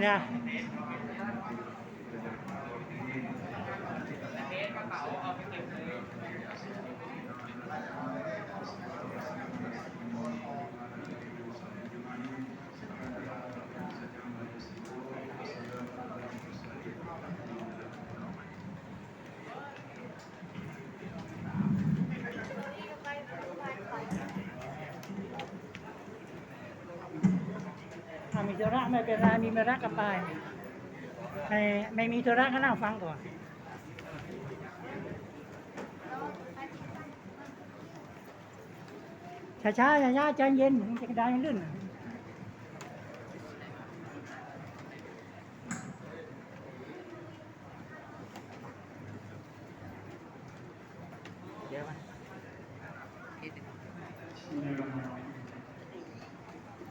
เนี่ยถ้ามี ธุระไม่เป็นไรมีธุระก็ไปไม่ไม่มีธุระก็นั่งฟังก่อนช้าช้าช้าใจเย็นมันจะกระดานลื่นเดี๋ยวม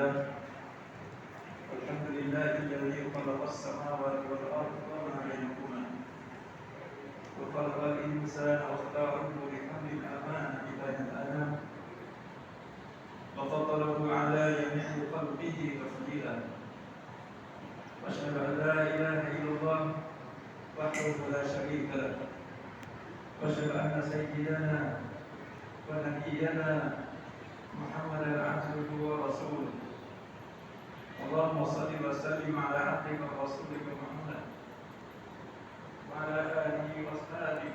لله. الحمد لله الذي خلق السماوات والأرض وما بينهما. وخلق الإنسان واختاره لحمل الأمانة بين الأنام وفضله على جميع خلقه تفضيلا. وأشهد أن لا إله إلا الله وحده لا شريك له. وأشهد أن سيدنا ونبينا محمدا عبده ورسوله. اللهم صل وسلم على عبدك ورسولك محمد وعلى آله وأصحابه.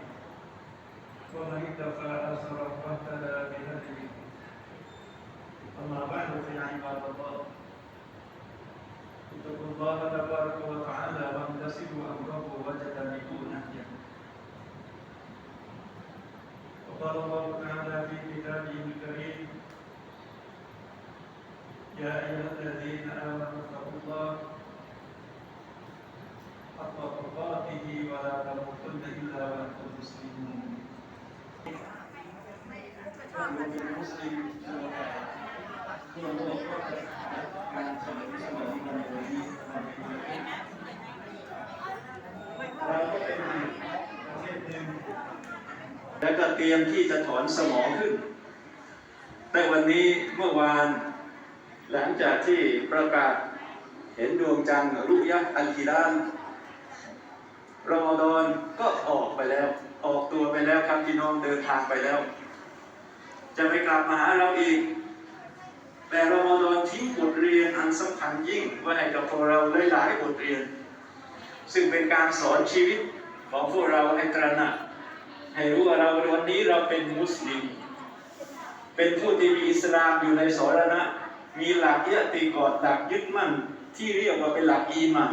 ومن اكتفى أثره واهتدى بهديه. أما بعد فيا عباد الله اتقوا الله تبارك وتعالى وامتثلوا أمره واجتنبوا نهيه وقال الله تعالى في كتابه الكريم يا ايها الذين امنوا اتقوا الله حق تقاته ولا تموتن الا وانتم مسلمون المسلم هو موقفการสมัยสมัยที่มันเป็นที่เราก็เป็นประเทศหนึ่งและก็เตรียมที่จะถอนสมองขึ้น แต่วันนี้เมื่อวาน หลังจากที่ประกาศเห็นดวงจันทร์รุยะอัลกิรานรอมฎอนก็ออกไปแล้ว ออกตัวไปแล้วครับพี่น้องเดินทางไปแล้ว จะไม่กลับมาหาเราอีก แต่รอมฎอนทิ้งบทเรียนอันสำคัญยิ่งไว้ให้กับพวกเราหลายๆบทเรียน ซึ่งเป็นการสอนชีวิตของพวกเราให้ตระหนักให้รู้ว่าเราวันนี้เราเป็นมุสลิม เป็นผู้ที่มีอิสลามอยู่ในสรณะ มีหลักยะติกอดหลักยึดมั่น ที่เรียกว่าเป็นหลักอีหมัน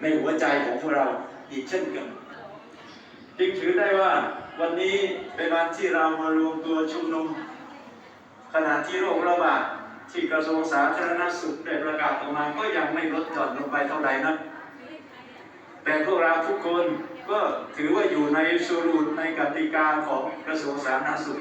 ในหัวใจของพวกเราอีกเช่นกันจึงถือได้ว่าวันนี้เป็นวันที่เรามารวมตัวชุมนุม ขณะที่โรคระบาดที่กระทรวงสาธารณสุขได้ประกาศออกมาก็ยังไม่ลดหย่อนลงไปเท่าไหร่นักแต่พวกเราทุกคนก็ถือว่าอยู่ในสูรูตในกติกาของกระทรวงสาธารณสุข